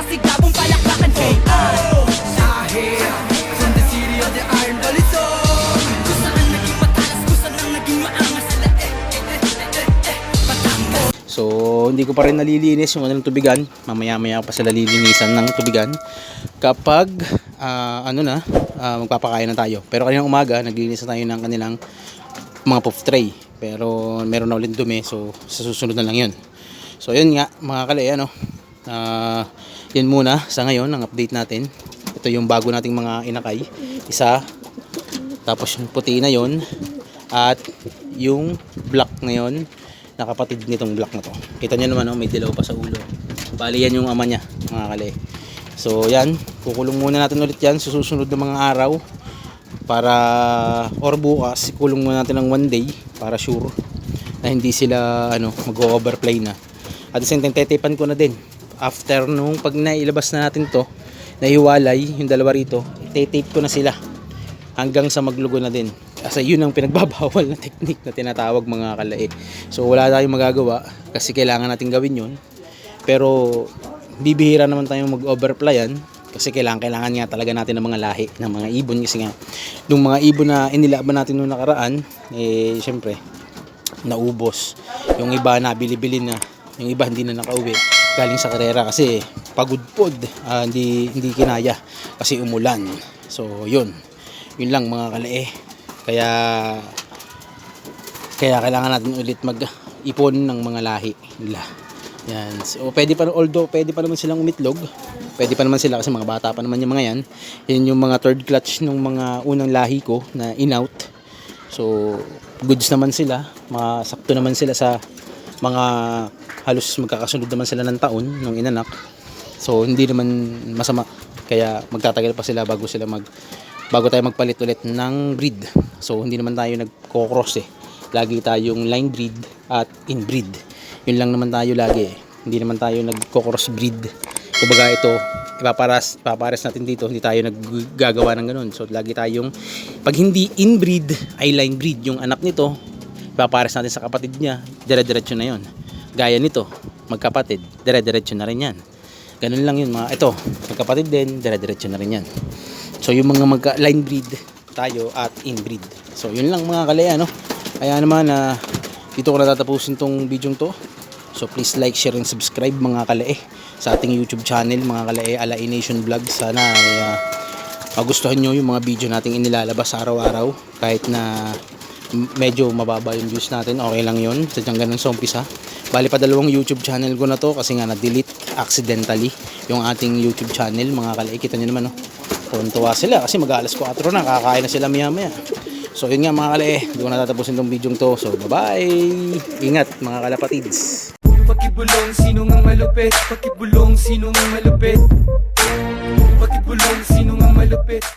masigabong palakpakan KR Dahil From the city of the iron balisong Kung saan naging matalas, kung saan ang naging maangas sila eh, eh, eh, eh, Batangas So, hindi ko pa rin nalilinis yung ano ng tubigan. Mamaya-maya pa sila lilinisan ng tubigan. Kapag, ah, ano na, ah, magpapakain na tayo. Pero kaninang umaga, naglilinis na tayo ng kanilang mga puff tray. Pero meron na ulit dumi, so sa susunod na lang yun. So, yun nga, mga kalay, ano, ah, yun muna sa ngayon, ang update natin. Ito yung bago nating mga inakay. Isa, tapos yung puti na yon at yung black na yon nakapatid nitong black na to. Kita nyo naman oh, may dilaw pa sa ulo. Bali yan yung ama niya, mga kale. So yan, kukulong muna natin ulit yan susunod na mga araw para or bukas kulong muna natin ng one day para sure na hindi sila ano mag-overplay na. At the same time, tetipan ko na din. After nung pag nailabas na natin to, nahiwalay yung dalawa rito, tetape ko na sila hanggang sa maglugo na din. Kasi yun ang pinagbabawal na technique na tinatawag mga kalai. So wala tayong magagawa kasi kailangan natin gawin yun. Pero bibihira naman tayong mag-overplay yan kasi kailangan kailangan nga talaga natin ng mga lahi ng mga ibon kasi nga yung mga ibon na inilaban natin nung nakaraan eh syempre naubos yung iba nabili-bili na yung iba hindi na nakauwi. Galing sa karera kasi pagod pod. Ah, hindi hindi kinaya. Kasi umulan. So yun. Yun lang mga kalae. Kaya kaya kailangan natin ulit mag-ipon ng mga lahi nila. Yan. So pwede pa although pwede pa naman silang umitlog. Pwede pa naman sila kasi mga bata pa naman yung mga yan. Yan yung mga third clutch ng mga unang lahi ko na in-out so goods naman sila. Masakto naman sila sa mga halos magkakasunod naman sila ng taon nung inanak. So hindi naman masama. Kaya magtatagal pa sila bago sila mag bago tayo magpalit ulit ng breed. So hindi naman tayo nagko-cross eh. Lagi tayong line breed at inbreed. Yun lang naman tayo lagi eh. hindi naman tayo nagko-cross breed. Kumbaga ito ipaparas ipapares natin dito. Hindi tayo naggagawa ng ganun. So lagi tayong pag hindi inbreed ay line breed yung anak nito. Ipapares natin sa kapatid niya. Dire-diretso na yon gaya nito magkapatid dire-diretso na rin yan. Ganun lang yun mga ito magkapatid din dire-diretso na rin yan. So yung mga magka line breed tayo at inbreed. So yun lang mga kalaya no? Kaya naman na dito ko natatapusin tong video to. So please like share and subscribe mga kalae sa ating youtube channel mga kalae Alae Nation Vlog. Sana ah, magustuhan nyo yung mga video nating inilalabas araw-araw kahit na medyo mababa yung views natin. Okay lang yun. Sadyang ganun sa umpisa. Bali pa dalawang youtube channel ko na to kasi nga na-delete accidentally yung ating youtube channel mga kalae kita nyo naman no tuwa sila kasi mag-alas 4 na. Kakain na sila maya maya so yun nga mga kalae hindi ko natatapusin tong video to. So bye bye ingat mga kalapatids. Pakibulong sino nga malupit? Pakibulong sino nga malupit? Pakibulong sino nga malupit